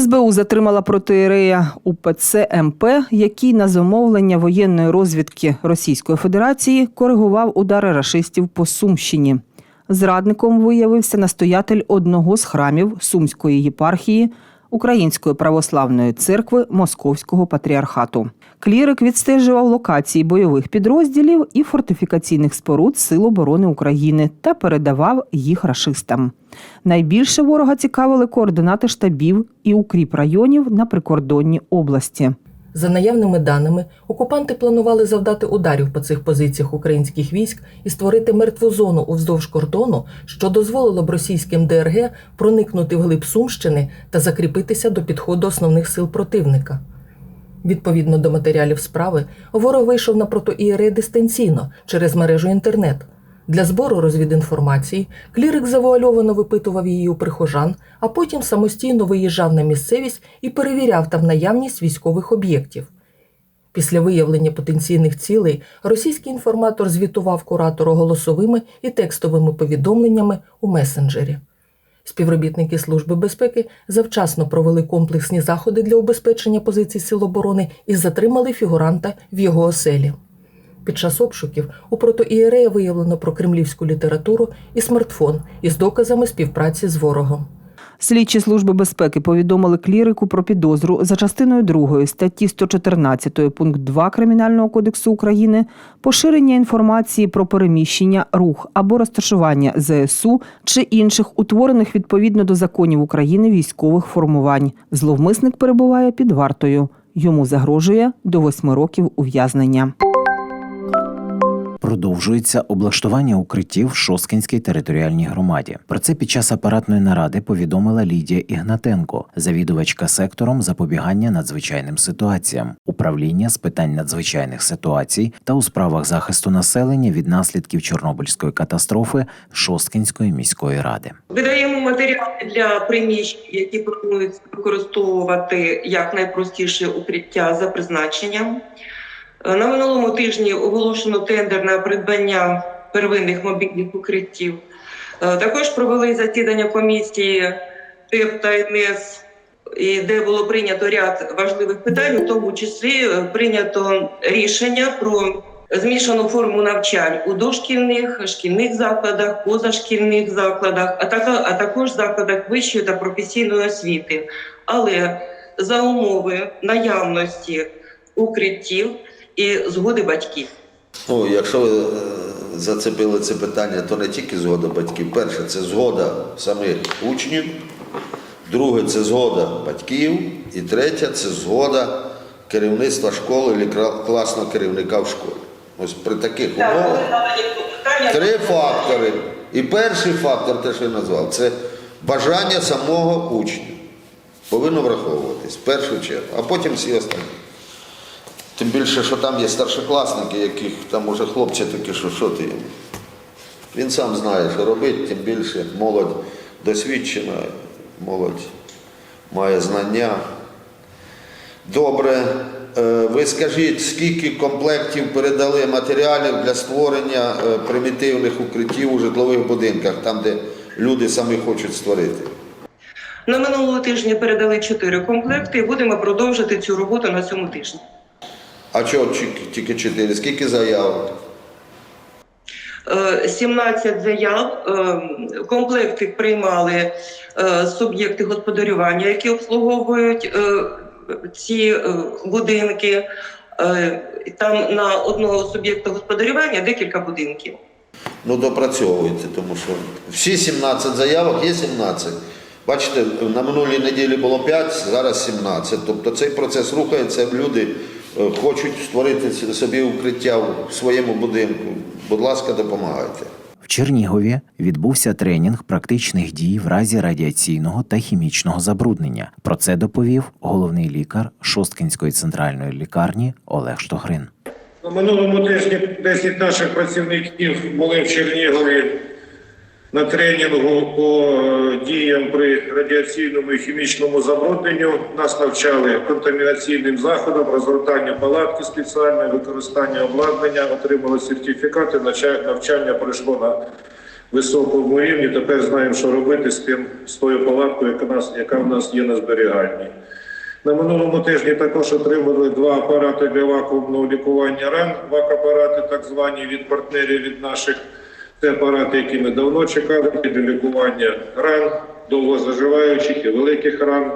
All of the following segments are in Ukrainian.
СБУ затримала протиєрея УПЦ МП, який на замовлення воєнної розвідки Російської Федерації коригував удари рашистів по Сумщині. Зрадником виявився настоятель одного з храмів Сумської єпархії Української православної церкви Московського патріархату. Клірик відстежував локації бойових підрозділів і фортифікаційних споруд Сил оборони України та передавав їх рашистам. Найбільше ворога цікавили координати штабів і укріп районів на прикордонній області. За наявними даними, окупанти планували завдати ударів по цих позиціях українських військ і створити мертву зону уздовж кордону, що дозволило б російським ДРГ проникнути вглиб Сумщини та закріпитися до підходу основних сил противника. Відповідно до матеріалів справи, ворог вийшов на протоієрея дистанційно через мережу інтернет. Для збору розвідінформації клірик завуальовано випитував її у прихожан, а потім самостійно виїжджав на місцевість і перевіряв там наявність військових об'єктів. Після виявлення потенційних цілей російський інформатор звітував куратору голосовими і текстовими повідомленнями у месенджері. Співробітники Служби безпеки завчасно провели комплексні заходи для убезпечення позицій Сил оборони і затримали фігуранта в його оселі. Під час обшуків у протоієрея виявлено прокремлівську літературу і смартфон із доказами співпраці з ворогом. Слідчі служби безпеки повідомили клірику про підозру за частиною 2 статті 114 пункт 2 Кримінального кодексу України поширення інформації про переміщення, рух або розташування ЗСУ чи інших утворених відповідно до законів України військових формувань. Зловмисник перебуває під вартою. Йому загрожує до восьми років ув'язнення. Продовжується облаштування укриттів в Шосткинській територіальній громаді. Про це під час апаратної наради повідомила Лідія Ігнатенко, завідувачка сектором запобігання надзвичайним ситуаціям, управління з питань надзвичайних ситуацій та у справах захисту населення від наслідків Чорнобильської катастрофи Шосткинської міської ради. Видаємо матеріали для приміщень, які пропонують використовувати як найпростіше укриття за призначенням. Е, На минулому тижні оголошено тендер на придбання первинних мобільних укриттів. Е, Також провели засідання комісії ТЕП та НС, де було прийнято ряд важливих питань, у тому числі е, прийнято рішення про змішану форму навчань у дошкільних, шкільних закладах, позашкільних закладах, а а також закладах вищої та професійної освіти. Але за умови наявності укриттів і згоди батьків. Ну, якщо ви е, зацепили це питання, то не тільки згода батьків. Перше, це згода самих учнів, друге це згода батьків, і третє це згода керівництва школи або класного керівника в школі. Ось при таких умовах три фактори. І перший фактор, те, що я назвав, це бажання самого учня. Повинно враховуватись в першу чергу, а потім всі останні. Тим більше, що там є старшокласники, яких там уже хлопці такі, що що ти. Він сам знає, що робити, тим більше молодь досвідчена, молодь має знання. Добре, Е, ви скажіть, скільки комплектів передали матеріалів для створення е, примітивних укриттів у житлових будинках, там, де люди самі хочуть створити? На минулого тижня передали чотири комплекти і будемо продовжити цю роботу на цьому тижні. А чого тільки- тільки чотири? Скільки заявок? Е, 17 заяв. Е, Комплекти приймали е, суб'єкти господарювання, які обслуговують е, ці е, будинки. Е, Там на одного суб'єкта господарювання декілька будинків. Ну, допрацьовуйте, тому що всі 17 заявок є 17. Бачите, на минулій неділі було 5, зараз 17. Тобто цей процес рухається, люди е, хочуть створити собі укриття в своєму будинку. Будь ласка, допомагайте. В Чернігові відбувся тренінг практичних дій в разі радіаційного та хімічного забруднення. Про це доповів головний лікар Шосткинської центральної лікарні Олег Штогрин. На минулому тижні 10 наших працівників були в Чернігові на тренінгу по е, діям при радіаційному і хімічному забрудненню. Нас навчали контамінаційним заходам, розгортанню палатки спеціальне, використання обладнання, отримали сертифікати. Навча- Навчання пройшло на високому рівні. Тепер знаємо, що робити з тим з тою палаткою, яка нас, яка в нас є на зберіганні. На минулому тижні також отримали два апарати для вакуумного лікування ран. Вак-апарати, так звані від партнерів від наших. Це апарати, які ми давно чекали для лікування ран, довго заживаючих і великих ран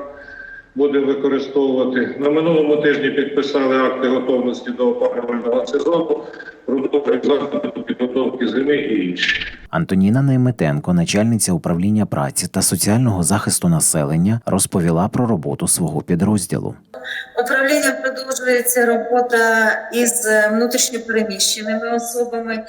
будемо використовувати. На минулому тижні підписали акти готовності до опалювального сезону, продовжують заходи підготовки зими і інші. Антоніна Нейметенко, начальниця управління праці та соціального захисту населення, розповіла про роботу свого підрозділу. Управління продовжується робота із е, внутрішньопереміщеними особами.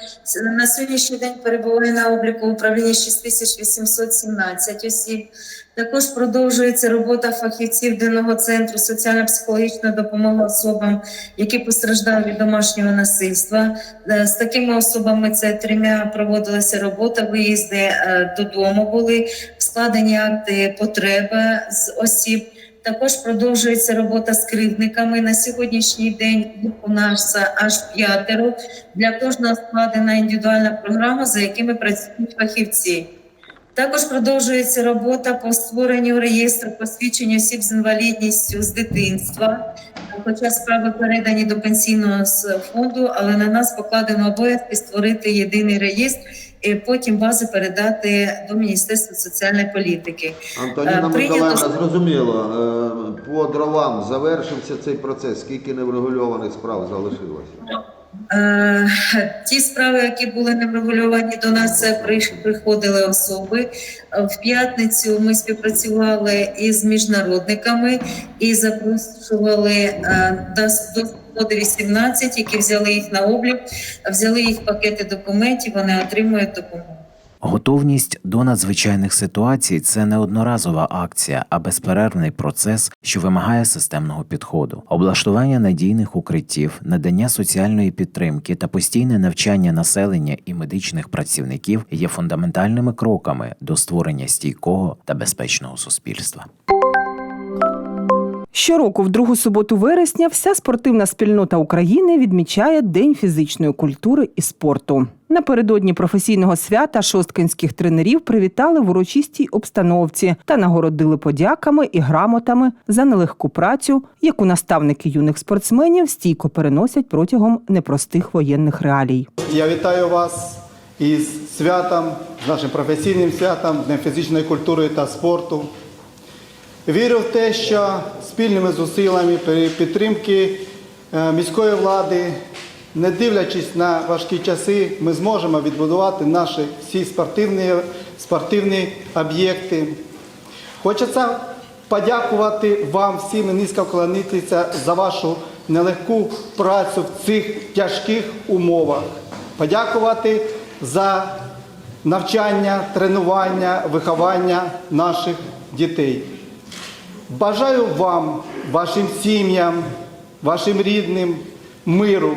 На сьогоднішній день перебуває на обліку управління 6817 осіб. Також продовжується робота фахівців денного центру соціально-психологічної допомоги особам, які постраждали від домашнього насильства. Е, З такими особами це трьома проводилася робота. Виїзди е, додому були складені акти потреби з осіб. Також продовжується робота з кривдниками. На сьогоднішній день їх у нас аж п'ятеро. Для кожного складена індивідуальна програма, за якими працюють фахівці. Також продовжується робота по створенню реєстру посвідчень осіб з інвалідністю з дитинства. Хоча справи передані до пенсійного фонду, але на нас покладено обов'язки створити єдиний реєстр і потім бази передати до Міністерства соціальної політики. Антоніна Е, Миколаївна, зрозуміло, е, по дровам завершився цей процес, скільки неврегульованих справ залишилося? Е, Ті справи, які були не врегульовані до нас, приходили особи. В п'ятницю ми співпрацювали із міжнародниками і запрошували е, до до 18, які взяли їх на облік, взяли їх пакети документів. Вони отримують допомогу. Готовність до надзвичайних ситуацій це не одноразова акція, а безперервний процес, що вимагає системного підходу, облаштування надійних укриттів, надання соціальної підтримки та постійне навчання населення і медичних працівників є фундаментальними кроками до створення стійкого та безпечного суспільства. Щороку, в другу суботу вересня, вся спортивна спільнота України відмічає День фізичної культури і спорту. Напередодні професійного свята шосткинських тренерів привітали в урочистій обстановці та нагородили подяками і грамотами за нелегку працю, яку наставники юних спортсменів стійко переносять протягом непростих воєнних реалій. Я вітаю вас із святом, з нашим професійним святом, Днем фізичної культури та спорту. Вірю в те, що спільними зусиллями при підтримки е, міської влади, не дивлячись на важкі часи, ми зможемо відбудувати наші всі спортивні, спортивні об'єкти. Хочеться подякувати вам всім і низько вклонитися за вашу нелегку працю в цих тяжких умовах. Подякувати за навчання, тренування, виховання наших дітей. Бажаю вам, вашим сім'ям, вашим рідним миру,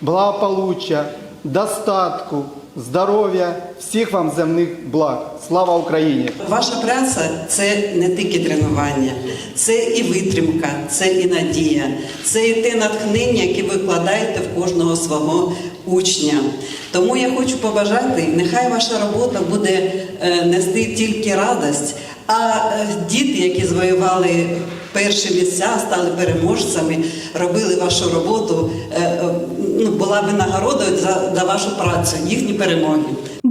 благополуччя, достатку, здоров'я, всіх вам земних благ. Слава Україні! Ваша праця це не тільки тренування, це і витримка, це і надія, це і те натхнення, яке ви вкладаєте в кожного свого учня. Тому я хочу побажати, нехай ваша робота буде е, нести тільки радость, а е, діти, які завоювали перші місця, стали переможцями, робили вашу роботу, е, е, ну, була винагородою за, за вашу працю, їхні перемоги.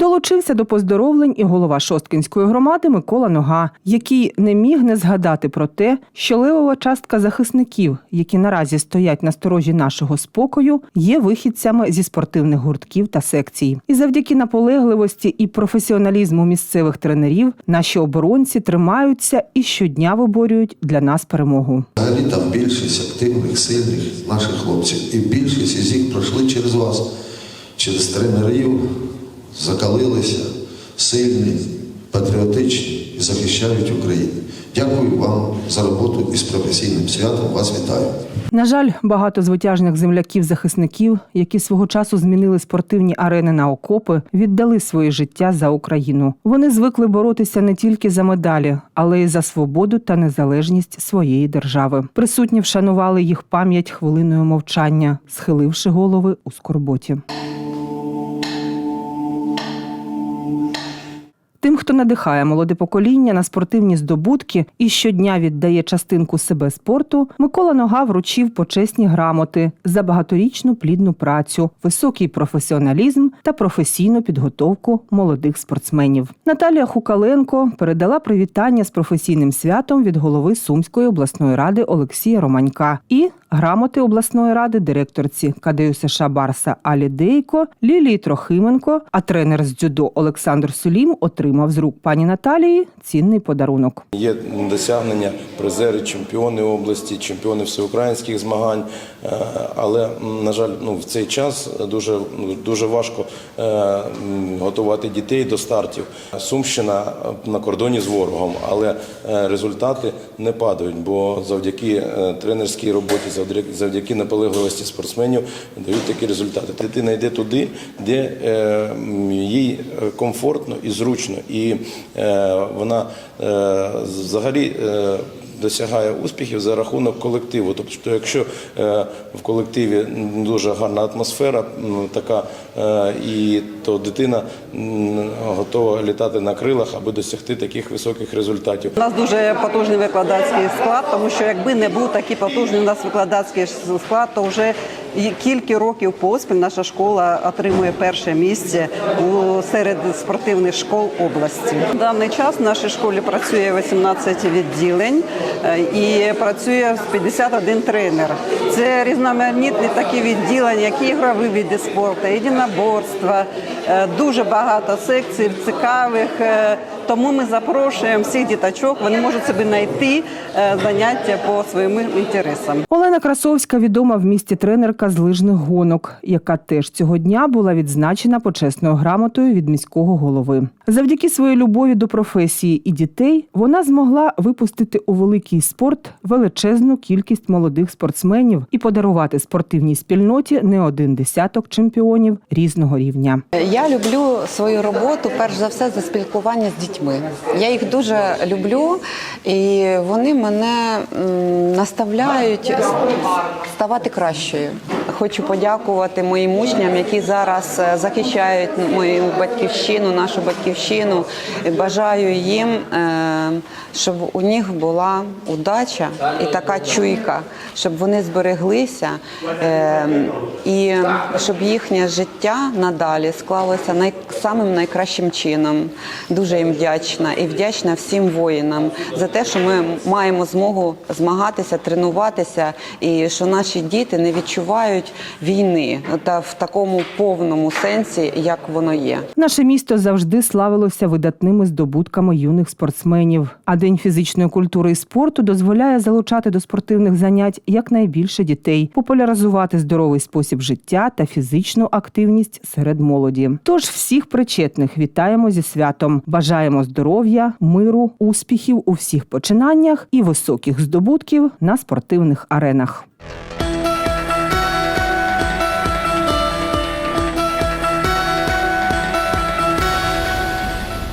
Долучився до поздоровлень і голова Шосткинської громади Микола Нога, який не міг не згадати про те, що левова частка захисників, які наразі стоять на сторожі нашого спокою, є вихідцями зі спортивних гуртків та секцій. І завдяки наполегливості і професіоналізму місцевих тренерів наші оборонці тримаються і щодня виборюють для нас перемогу. Взагалі там більшість активних, сильних наших хлопців. І більшість із них пройшли через вас, через тренерів, закалилися, сильні, патріотичні і захищають Україну. Дякую вам за роботу із професійним святом. Вас вітаю. На жаль, багато звитяжних земляків-захисників, які свого часу змінили спортивні арени на окопи, віддали своє життя за Україну. Вони звикли боротися не тільки за медалі, але й за свободу та незалежність своєї держави. Присутні вшанували їх пам'ять хвилиною мовчання, схиливши голови у скорботі. Хто надихає молоде покоління на спортивні здобутки і щодня віддає частинку себе спорту, Микола Нога вручив почесні грамоти за багаторічну плідну працю, високий професіоналізм та професійну підготовку молодих спортсменів. Наталія Хукаленко передала привітання з професійним святом від голови Сумської обласної ради Олексія Романька і грамоти обласної ради директорці КДЮ США Барса Алі Дейко, Лілії Трохименко, а тренер з дзюдо Олександр Сулім отримав з рук пані Наталії цінний подарунок. Є досягнення призери, чемпіони області, чемпіони всеукраїнських змагань. Е, Але, на жаль, ну, в цей час дуже, дуже важко е, готувати дітей до стартів. Сумщина е, на кордоні з ворогом, але результати не падають, бо завдяки тренерській роботі, завдяки- завдяки наполегливості спортсменів дають такі результати. Дитина йде туди, де їй комфортно і зручно, і е, вона е, взагалі. е, Досягає успіхів за рахунок колективу. Тобто, якщо в колективі дуже гарна атмосфера, така і то дитина готова літати на крилах, аби досягти таких високих результатів. У нас дуже потужний викладацький склад, тому що якби не був такий потужний у нас викладацький склад, то вже кілька років поспіль наша школа отримує перше місце серед спортивних школ області. В даний час в нашій школі працює 18 відділень е, і працює 51 тренер. Це різноманітні такі відділення, як ігрові види спорту, єдиноборства, е, дуже багато секцій цікавих. Тому ми запрошуємо всіх діточок. Вони можуть собі знайти е, заняття по своїм інтересам. Олена Красовська відома в місті тренерка з лижних гонок, яка теж цього дня була відзначена почесною грамотою від міського голови. Завдяки своїй любові до професії і дітей вона змогла випустити у великий спорт величезну кількість молодих спортсменів і подарувати спортивній спільноті не один десяток чемпіонів різного рівня. Я люблю свою роботу перш за все за спілкування з дітьми. Я їх дуже люблю, і вони мене наставляють ставати кращою. Хочу подякувати моїм учням, які зараз е, захищають мою батьківщину, нашу батьківщину. Бажаю їм, е, щоб у них була удача і така чуйка, щоб вони збереглися е, і щоб їхнє життя надалі склалося най, самим найкращим чином. Дуже їм вдячна і вдячна всім воїнам за те, що ми маємо змогу змагатися, тренуватися, і що наші діти не відчувають війни та в такому повному сенсі, як воно є. Наше місто завжди славилося видатними здобутками юних спортсменів. А День фізичної культури і спорту дозволяє залучати до спортивних занять якнайбільше дітей, популяризувати здоровий спосіб життя та фізичну активність серед молоді. Тож всіх причетних вітаємо зі святом. Бажаємо здоров'я, миру, успіхів у всіх починаннях і високих здобутків на спортивних аренах.